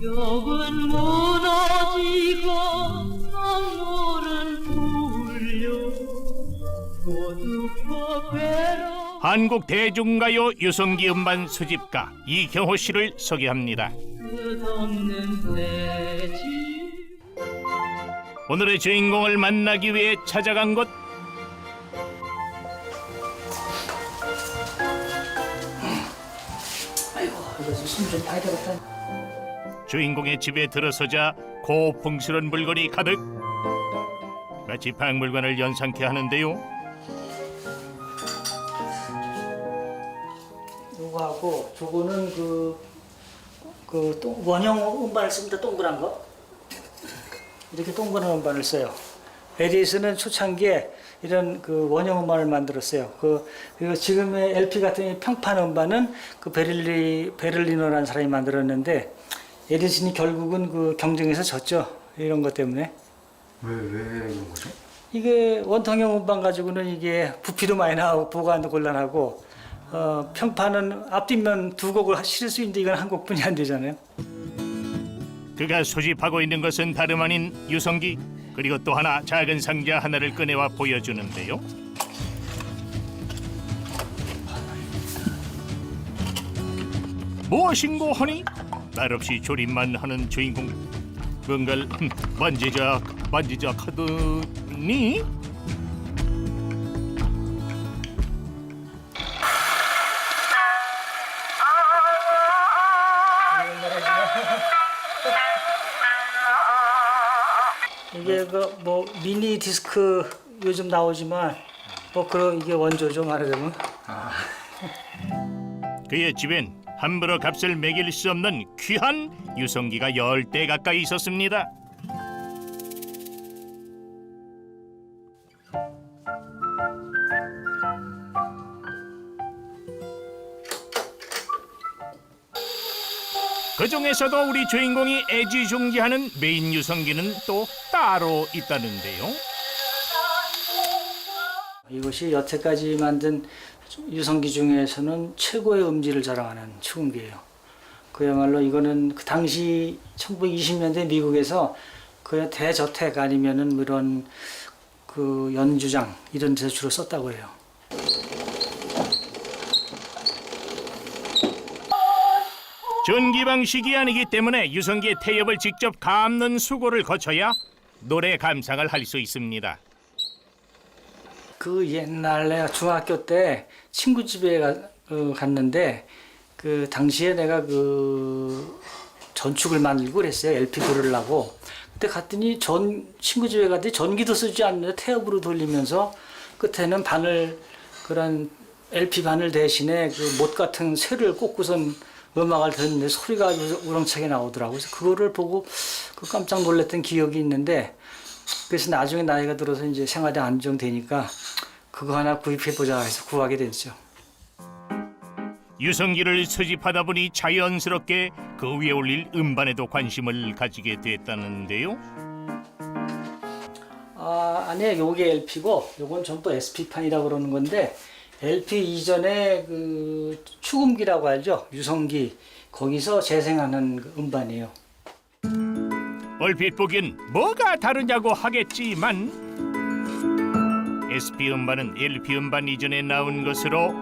벽은 무너지고 강물은 한국 대중가요 유성기 음반 수집가 이경호 씨를 소개합니다. 끝없는 대지 오늘의 주인공을 만나기 위해 찾아간 곳 아이고 이거 숨좀 봐야 되겠다. 주인공의 집에 들어서자 고풍스런 물건이 가득 마치 박물관을 연상케 하는데요. 요거하고 저거는 그, 그 동, 원형 음반을 씁니다. 동그란 거. 이렇게 동그란 음반을 써요. 에디슨은 초창기에 이런 그 원형 음반을 만들었어요. 그 그리고 지금의 LP 같은 이 평판 음반은 그 베를리 베를리너라는 사람이 만들었는데 에디슨이 결국은 그 경쟁에서 졌죠. 이런 것 때문에. 왜, 왜 그런 거죠? 이게 원통형 음반 가지고는 이게 부피도 많이 나오고 보관도 곤란하고 어, 평판은 앞뒷면 두 곡을 실을 수 있는데 이건 한 곡뿐이 안 되잖아요. 그가 수집하고 있는 것은 다름 아닌 유성기 그리고 또 하나 작은 상자 하나를 꺼내와 보여주는데요. 무엇인고 하니 말없이 조립만 하는 주인공 뭔가를 흠, 만지작 만지작 하더니 이게 그 뭐 미니 디스크 요즘 나오지만 뭐 그런 이게 원조죠 말하자면. 그의 집엔 함부로 값을 매길 수 없는 귀한 유성기가 열 대 가까이 있었습니다. 그 중에서도 우리 주인공이 애지중지하는 메인 유성기는 또 따로 있다는데요. 이것이 여태까지 만든 유성기 중에서는 최고의 음질을 자랑하는 축음기예요. 그야말로 이거는 그 당시 1920년대 미국에서 그 대저택 아니면은 뭐 이런 그 연주장 이런 데서 주로 썼다고 해요. 전기 방식이 아니기 때문에 유성기의 태엽을 직접 감는 수고를 거쳐야 노래 감상을 할 수 있습니다. 그 옛날 내가 중학교 때 친구 집에 가, 어, 갔는데 그 당시에 내가 그 전축을 만들고 그랬어요. LP 들으려고. 그때 갔더니 전 친구 집에 갔더니 전기도 쓰지 않는데 태엽으로 돌리면서 끝에는 바늘 그런 LP 바늘 대신에 그 못 같은 쇠를 꽂고선 음악을 듣는데 소리가 우렁차게 나오더라고요. 그래서 그거를 보고 그 깜짝 놀랐던 기억이 있는데 그래서 나중에 나이가 들어서 이제 생활이 안정되니까 그거 하나 구입해 보자 해서 구하게 됐죠. 유성기를 수집하다 보니 자연스럽게 그 위에 올릴 음반에도 관심을 가지게 됐다는데요. 아, 아니 요게 LP고 요건 전부 SP판이라고 그러는 건데 LP 이전에 그 축음기라고 알죠? 유성기 거기서 재생하는 그 음반이에요. 얼핏 보기엔 뭐가 다르냐고 하겠지만 SP 음반은 LP 음반 이전에 나온 것으로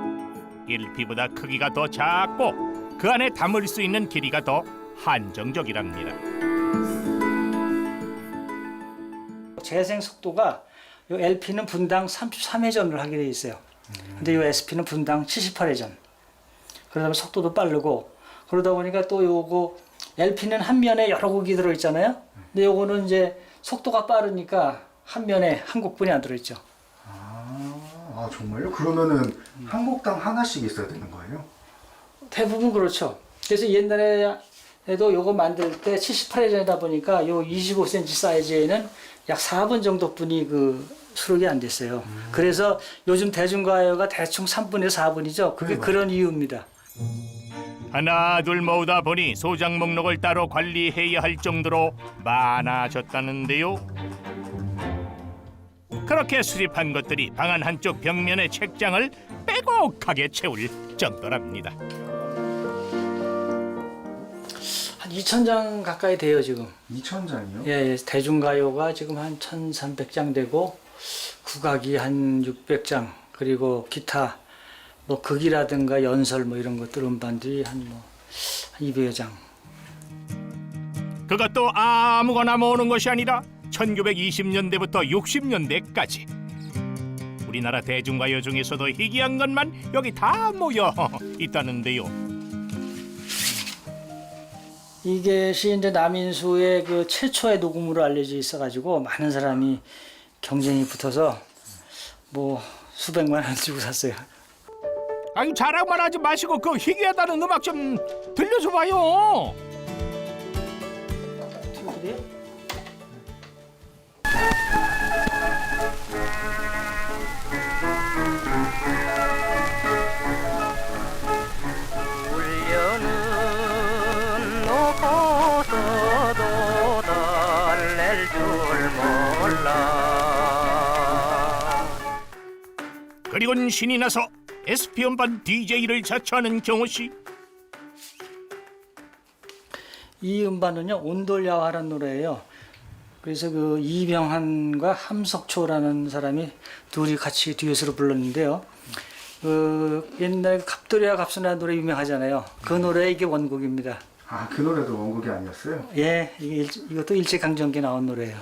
LP보다 크기가 더 작고 그 안에 담을 수 있는 길이가 더 한정적이랍니다. 재생 속도가 요 LP는 분당 33회전을 하게 돼 있어요. 근데 요 SP는 분당 78회전. 그러다 보면 속도도 빠르고 그러다 보니까 또 요거 LP는 한 면에 여러 곡이 들어 있잖아요. 근데 요거는 이제 속도가 빠르니까 한 면에 한 곡뿐이 안 들어 있죠. 아, 정말요? 그러면은 한 곡당 하나씩 있어야 되는 거예요? 대부분 그렇죠. 그래서 옛날에도 요거 만들 때 78회 전이다 보니까 요 25cm 사이즈에는 약 4분 정도뿐이 그 수록이 안 됐어요. 그래서 요즘 대중가요가 대충 3분에서 4분이죠. 그게 네, 그런 이유입니다. 하나 둘 모으다 보니 소장 목록을 따로 관리해야 할 정도로 많아졌다는데요. 그렇게 수집한 것들이 방 안 한쪽 벽면의 책장을 빼곡하게 채울 정도랍니다. 한한 2,000장 가까이 돼요 지금. 2,000장이요? 예, 예, 대중가요가 지금 한 1,300장 되고 국악이 한 600장 그리고 기타 뭐 극이라든가 연설 뭐 이런 것들 음반들이 한뭐 200여 장. 그것도 아무거나 모으는 것이 아니라 1920년대부터 60년대까지 우리나라 대중가요 중에서도 희귀한 것만 여기 다 모여 있다는데요. 이것이 이제 남인수의 그 최초의 녹음으로 알려져 있어가지고 많은 사람이 경쟁이 붙어서 뭐 수백만 원 주고 샀어요. 아니 자랑만 하지 마시고 그 희귀하다는 음악 좀 들려줘 봐요. 울려는 놓고서도 달랠 줄 몰라 그리곤 신이 나서 SP 음반 DJ를 자처하는 경호 씨. 이 음반은요 온돌야화라는 노래예요. 그래서 그 이병한과 함석초라는 사람이 둘이 같이 듀엣으로 불렀는데요. 그 옛날 갑돌이와 갑순이라는 노래 유명하잖아요. 그 노래 이게 원곡입니다. 아, 그 노래도 원곡이 아니었어요? 예, 이게 일, 이것도 일제 강점기 나온 노래예요.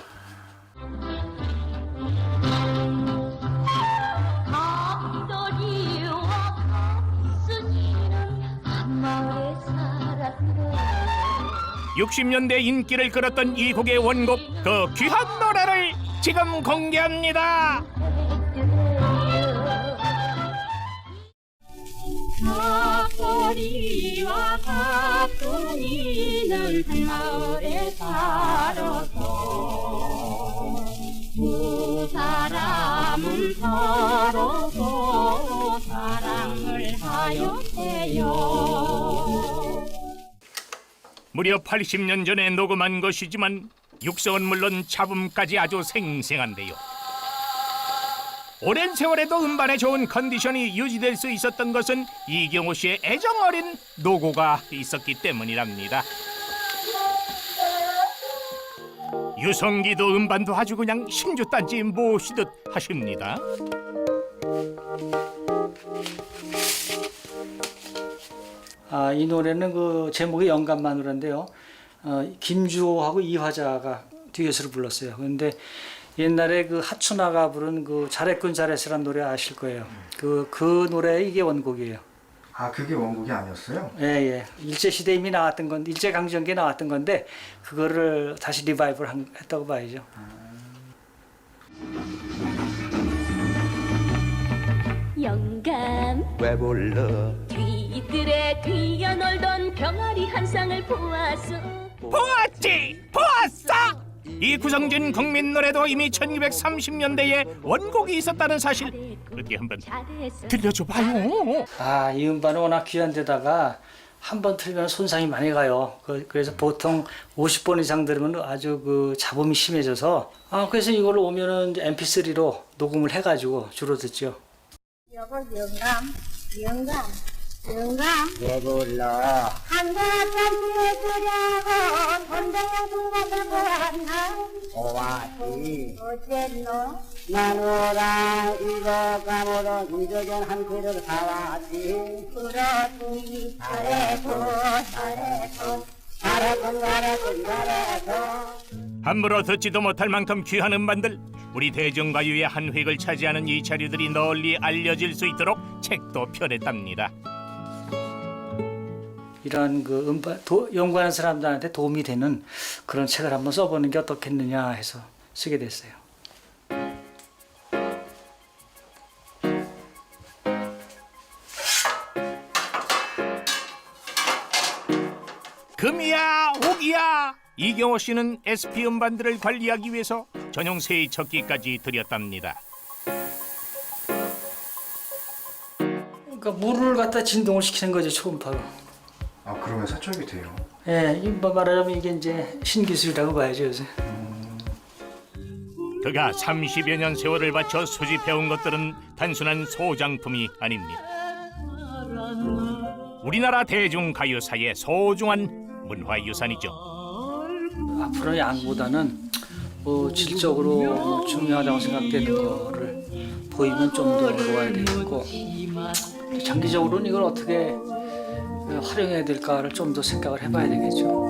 60년대 인기를 끌었던 이 곡의 원곡 그 귀한 노래를 지금 공개합니다. 갑돌이와 갑순이는 한마을에 살아서 두 사람은 서로 서로 사랑을 하였대요 무려 80년 전에 녹음한 것이지만 육성은 물론 잡음까지 아주 생생한데요. 오랜 세월에도 음반의 좋은 컨디션이 유지될 수 있었던 것은 이경호 씨의 애정 어린 노고가 있었기 때문이랍니다. 유성기도 음반도 아주 그냥 신주단지 모시듯 하십니다. 아, 이 노래는 그 제목이 영감마누라인데요. 어, 김주호하고 이화자가 듀엣으로 불렀어요. 그런데 옛날에 그 하춘아가 부른 그 잘했군 잘했어란 노래 아실 거예요. 그, 그 노래 이게 원곡이에요. 아, 그게 원곡이 아니었어요? 예, 예. 일제시대 이미 나왔던 건데, 일제강점기에 나왔던 건데, 그거를 다시 리바이벌 한, 했다고 봐야죠. 영감. 왜 불러? 뒤뜰에 뛰어 놀던 병아리 한 쌍을 보았소. 보았지 보았어! 이 구성진 국민 노래도 이미 1930년대에 원곡이 있었다는 사실 어디 한번 잘했어. 들려줘 봐요. 아, 이 음반은 워낙 귀한 데다가 한 번 틀면 손상이 많이 가요. 그, 래서 보통 50번 이상 들으면 아주 그 잡음이 심해져서 아, 그래서 이걸 오면은 이제 mp3로 녹음을 해가지고 주로 듣죠. 여보 영감 영감 영감. 왜 불러 한가한 그려고 돈장난 순간을 보았나 보았지 어쨌노? 마누라 이거 까무로 이저전 한 그릇 사왔지. 잘했군 잘했군 잘했군 함부로 듣지도 못할 만큼 귀한 음반들 우리 대중가요의 한 획을 차지하는 이 자료들이 널리 알려질 수 있도록 책도 펴냈답니다 이런 그 음반 도, 연구하는 사람들한테 도움이 되는 그런 책을 한번 써보는 게 어떻겠느냐 해서 쓰게 됐어요. 금이야 옥이야 이경호 씨는 SP 음반들을 관리하기 위해서 전용 세척기까지 들였답니다 그러니까 물을 갖다 진동을 시키는 거죠 초음파로. 아, 그러면 세척이 돼요. 예, 이 뭐 말하자면 이게 이제 신기술이라고 봐야죠 요새. 그가 30여 년 세월을 바쳐 수집해온 것들은 단순한 소장품이 아닙니다 우리나라 대중가요사의 소중한 문화유산이죠. 앞으로 양보다는 뭐 질적으로 뭐 중요하다고 생각되는 거를 보이면 좀더 놓아야 되겠고 장기적으로는 이걸 어떻게 활용해야 될까를 좀 더 생각을 해봐야 되겠죠.